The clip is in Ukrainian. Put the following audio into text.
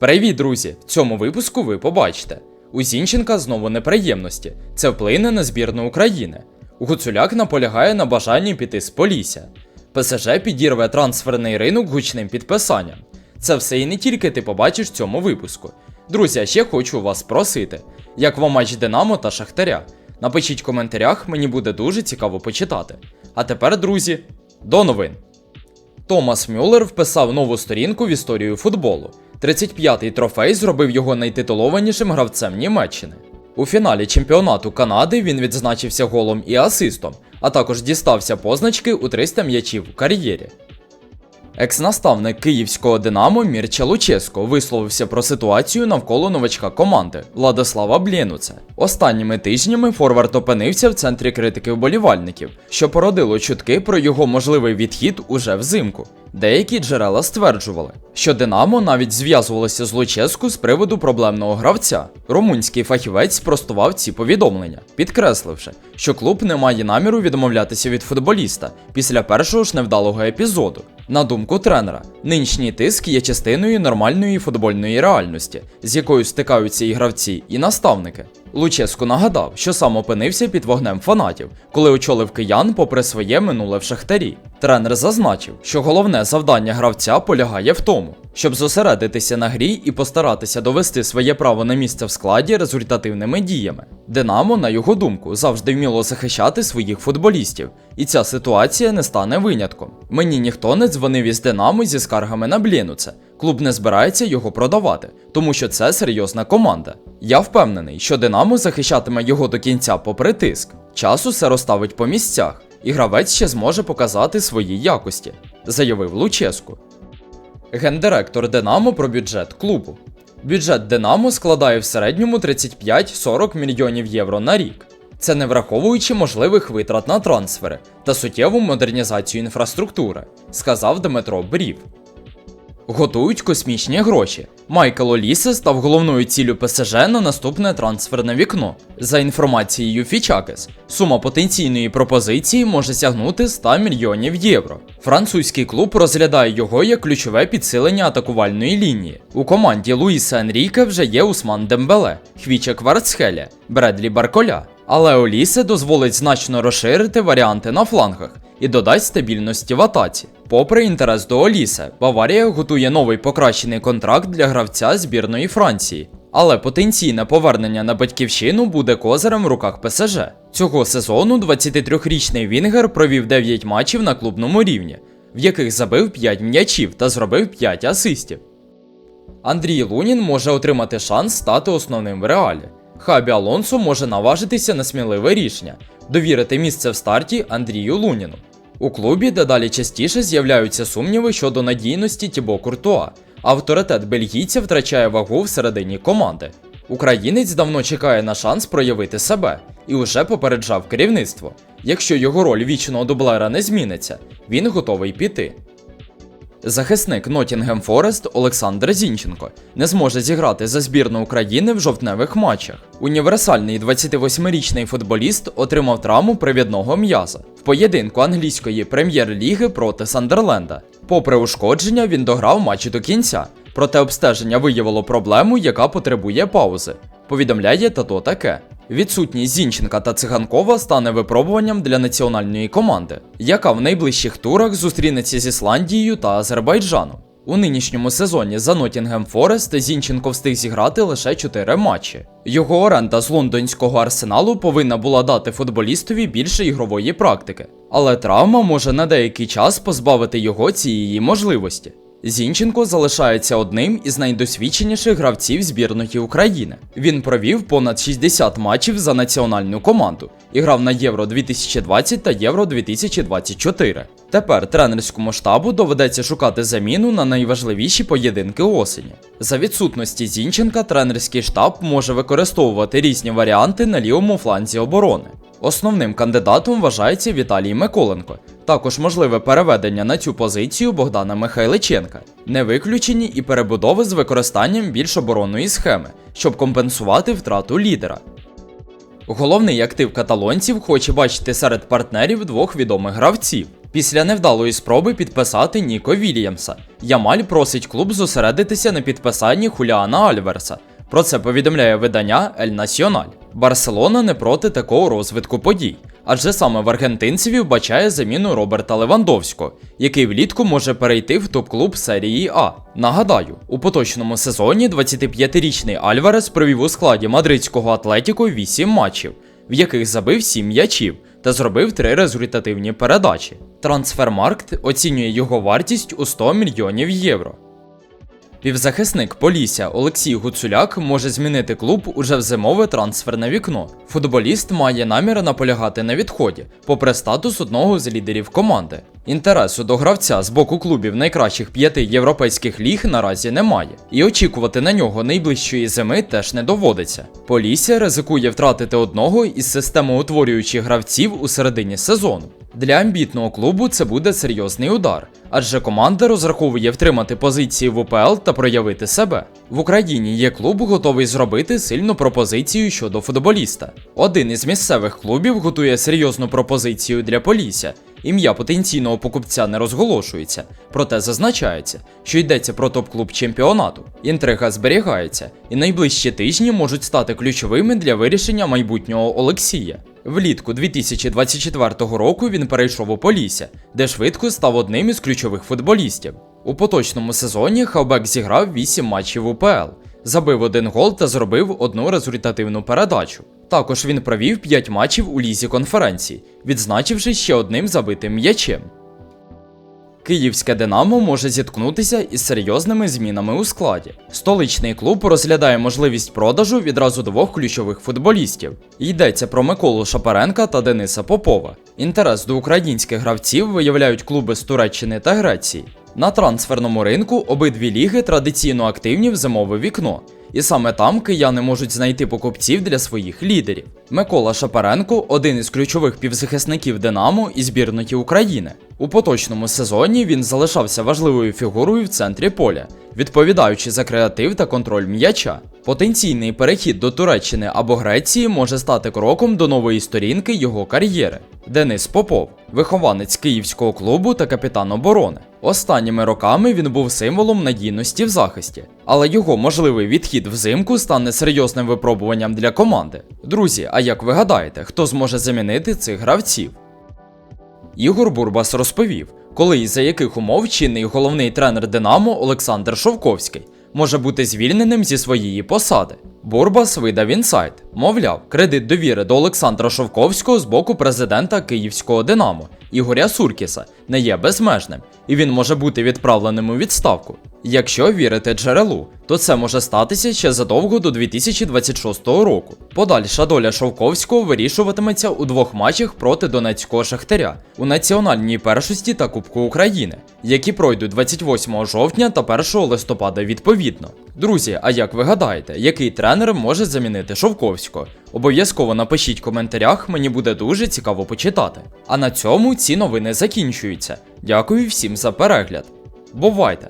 Привіт, друзі! В цьому випуску ви побачите. У Зінченка знову неприємності. Це вплине на збірну України. Гуцуляк наполягає на бажанні піти з Полісся. ПСЖ підірве трансферний ринок гучним підписанням. Це все і не тільки ти побачиш в цьому випуску. Друзі, а ще хочу вас просити, як вам матч Динамо та Шахтаря. Напишіть в коментарях, мені буде дуже цікаво почитати. А тепер, друзі, до новин. Томас Мюллер вписав нову сторінку в історію футболу. 35-й трофей зробив його найтитулованішим гравцем Німеччини. У фіналі чемпіонату Канади він відзначився голом і асистом, а також дістався позначки у 300 м'ячів у кар'єрі. Екс-наставник київського Динамо Мірча Луческо висловився про ситуацію навколо новачка команди Владислава Блєнуце. Останніми тижнями Форвард опинився в центрі критики вболівальників, що породило чутки про його можливий відхід уже взимку. Деякі джерела стверджували, що Динамо навіть зв'язувалося з Луческу з приводу проблемного гравця. Румунський фахівець спростував ці повідомлення, підкресливши, що клуб не має наміру відмовлятися від футболіста після першого ж невдалого епізоду. На думку тренера, нинішній тиск є частиною нормальної футбольної реальності, з якою стикаються і гравці, і наставники. Луческу нагадав, що сам опинився під вогнем фанатів, коли очолив киян попри своє минуле в шахтарі. Тренер зазначив, що головне завдання гравця полягає в тому, щоб зосередитися на грі і постаратися довести своє право на місце в складі результативними діями. Динамо, на його думку, завжди вміло захищати своїх футболістів, і ця ситуація не стане винятком. Мені ніхто не дзвонив із Динамо зі скаргами на Блінуце. Клуб не збирається його продавати, тому що це серйозна команда. Я впевнений, що Динамо захищатиме його до кінця попри тиск. Час усе розставить по місцях, і гравець ще зможе показати свої якості, заявив Луческу. Гендиректор Динамо про бюджет клубу. Бюджет Динамо складає в середньому 35-40 мільйонів євро на рік. Це не враховуючи можливих витрат на трансфери та суттєву модернізацію інфраструктури, сказав Дмитро Брів. Готують космічні гроші. Майкл Олісе став головною ціллю ПСЖ на наступне трансферне вікно. За інформацією Фічакес, сума потенційної пропозиції може сягнути 100 мільйонів євро. Французький клуб розглядає його як ключове підсилення атакувальної лінії. У команді Луїса Енріке вже є Усман Дембеле, Хвіче Кварцхеля, Бредлі Барколя. Але Олісе дозволить значно розширити варіанти на флангах і додасть стабільності в атаці. Попри інтерес до Олісе, Баварія готує новий покращений контракт для гравця збірної Франції. Але потенційне повернення на батьківщину буде козирем в руках ПСЖ. Цього сезону 23-річний Вінгер провів 9 матчів на клубному рівні, в яких забив 5 м'ячів та зробив 5 асистів. Андрій Лунін може отримати шанс стати основним в реалі. Хабі Алонсо може наважитися на сміливе рішення довірити місце в старті Андрію Луніну. У клубі дедалі частіше з'являються сумніви щодо надійності Тібо Куртуа. Авторитет бельгійця втрачає вагу всередині команди. Українець давно чекає на шанс проявити себе і уже попереджав керівництво. Якщо його роль вічного дублера не зміниться, він готовий піти. Захисник Нотінгем Форест Олександр Зінченко не зможе зіграти за збірну України в жовтневих матчах. Універсальний 28-річний футболіст отримав травму привідного м'яза в поєдинку англійської прем'єр-ліги проти Сандерленда. Попри ушкодження, він дограв матч до кінця, проте обстеження виявило проблему, яка потребує паузи. Повідомляє тато таке. Відсутність Зінченка та Циганкова стане випробуванням для національної команди, яка в найближчих турах зустрінеться з Ісландією та Азербайджаном. У нинішньому сезоні за Нотінгем Форест Зінченко встиг зіграти лише 4 матчі. Його оренда з лондонського арсеналу повинна була дати футболістові більше ігрової практики, але травма може на деякий час позбавити його цієї можливості. Зінченко залишається одним із найдосвідченіших гравців збірної України. Він провів понад 60 матчів за національну команду і грав на Євро 2020 та Євро 2024. Тепер тренерському штабу доведеться шукати заміну на найважливіші поєдинки осені. За відсутності Зінченка тренерський штаб може використовувати різні варіанти на лівому фланзі оборони. Основним кандидатом вважається Віталій Миколенко. Також можливе переведення на цю позицію Богдана Михайличенка. Не виключені і перебудови з використанням більш оборонної схеми, щоб компенсувати втрату лідера. Головний актив каталонців хоче бачити серед партнерів двох відомих гравців. Після невдалої спроби підписати Ніко Вільямса, Ямаль просить клуб зосередитися на підписанні Хуліана Альверса. Про це повідомляє видання Ель Національ. Барселона не проти такого розвитку подій, адже саме в аргентинцеві вбачає заміну Роберта Левандовського, який влітку може перейти в топ-клуб серії А. Нагадаю, у поточному сезоні 25-річний Альварес провів у складі мадридського Атлетіко 8 матчів, в яких забив 7 м'ячів та зробив 3 результативні передачі. Трансфермаркт оцінює його вартість у 100 мільйонів євро. Півзахисник Полісся Олексій Гуцуляк може змінити клуб уже в зимове трансферне вікно. Футболіст має намір наполягати на відході, попри статус одного з лідерів команди. Інтересу до гравця з боку клубів найкращих п'яти європейських ліг наразі немає, і очікувати на нього найближчої зими теж не доводиться. Полісся ризикує втратити одного із системоутворюючих гравців у середині сезону. Для амбітного клубу це буде серйозний удар, адже команда розраховує втримати позиції в УПЛ та проявити себе. В Україні є клуб, готовий зробити сильну пропозицію щодо футболіста. Один із місцевих клубів готує серйозну пропозицію для Полісся. Ім'я потенційного покупця не розголошується, проте зазначається, що йдеться про топ-клуб чемпіонату. Інтрига зберігається, і найближчі тижні можуть стати ключовими для вирішення майбутнього Олексія. Влітку 2024 року він перейшов у Полісся, де швидко став одним із ключових футболістів. У поточному сезоні Хавбек зіграв 8 матчів УПЛ, забив один гол та зробив одну результативну передачу. Також він провів 5 матчів у лізі конференції, відзначивши ще одним забитим м'ячем. Київське Динамо може зіткнутися із серйозними змінами у складі. Столичний клуб розглядає можливість продажу відразу двох ключових футболістів. Йдеться про Миколу Шапаренка та Дениса Попова. Інтерес до українських гравців виявляють клуби з Туреччини та Греції. На трансферному ринку обидві ліги традиційно активні в зимове вікно. І саме там кияни можуть знайти покупців для своїх лідерів. Микола Шапаренко один із ключових півзахисників Динамо і збірної України. У поточному сезоні він залишався важливою фігурою в центрі поля, відповідаючи за креатив та контроль м'яча. Потенційний перехід до Туреччини або Греції може стати кроком до нової сторінки його кар'єри. Денис Попов, вихованець київського клубу та капітан оборони. Останніми роками він був символом надійності в захисті, але його можливий відхід взимку стане серйозним випробуванням для команди. Друзі, а як ви гадаєте, хто зможе замінити цих гравців? Ігор Бурбас розповів, коли і за яких умов чинний головний тренер Динамо Олександр Шовковський може бути звільненим зі своєї посади. Бурбас видав інсайт, мовляв, кредит довіри до Олександра Шовковського з боку президента Київського Динамо Ігоря Суркіса не є безмежним, і він може бути відправленим у відставку. Якщо вірити джерелу, то це може статися ще задовго до 2026 року. Подальша доля Шовковського вирішуватиметься у двох матчах проти Донецького Шахтаря у національній першості та Кубку України, які пройдуть 28 жовтня та 1 листопада відповідно. Друзі, а як ви гадаєте, який тренер може замінити Шовковського? Обов'язково напишіть в коментарях, мені буде дуже цікаво почитати. А на цьому ці новини закінчуються. Дякую всім за перегляд. Бувайте!